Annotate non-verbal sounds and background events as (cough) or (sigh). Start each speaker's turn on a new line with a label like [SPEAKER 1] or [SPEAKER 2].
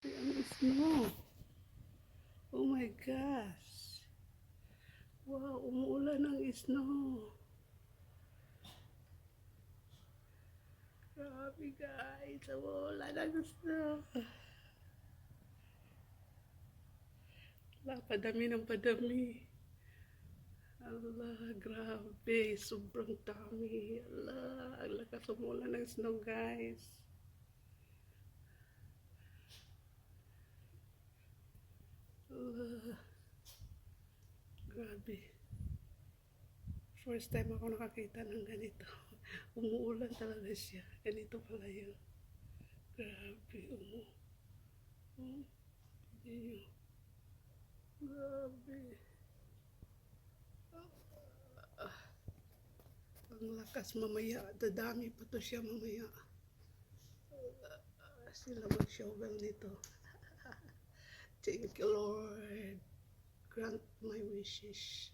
[SPEAKER 1] Ang. Oh my gosh. Wow, umuulan ng snow. Grabe guys, umuulan ng snow. Wala, padami ng padami. Allah, grabe. Sobrang dami. Allah, ang lakas umulan ng snow guys. Allah. Grabe. First time ako nakakita ng ganito. (laughs) Umuulan talaga siya. Ganito pala yun. Grabe. Umu. Um. Grabe. Ah. Ang lakas mamaya. Dadami pa to siya mamaya. Ah, sila mag-shovel nito. (laughs) Thank you, Lord. Grant my wishes.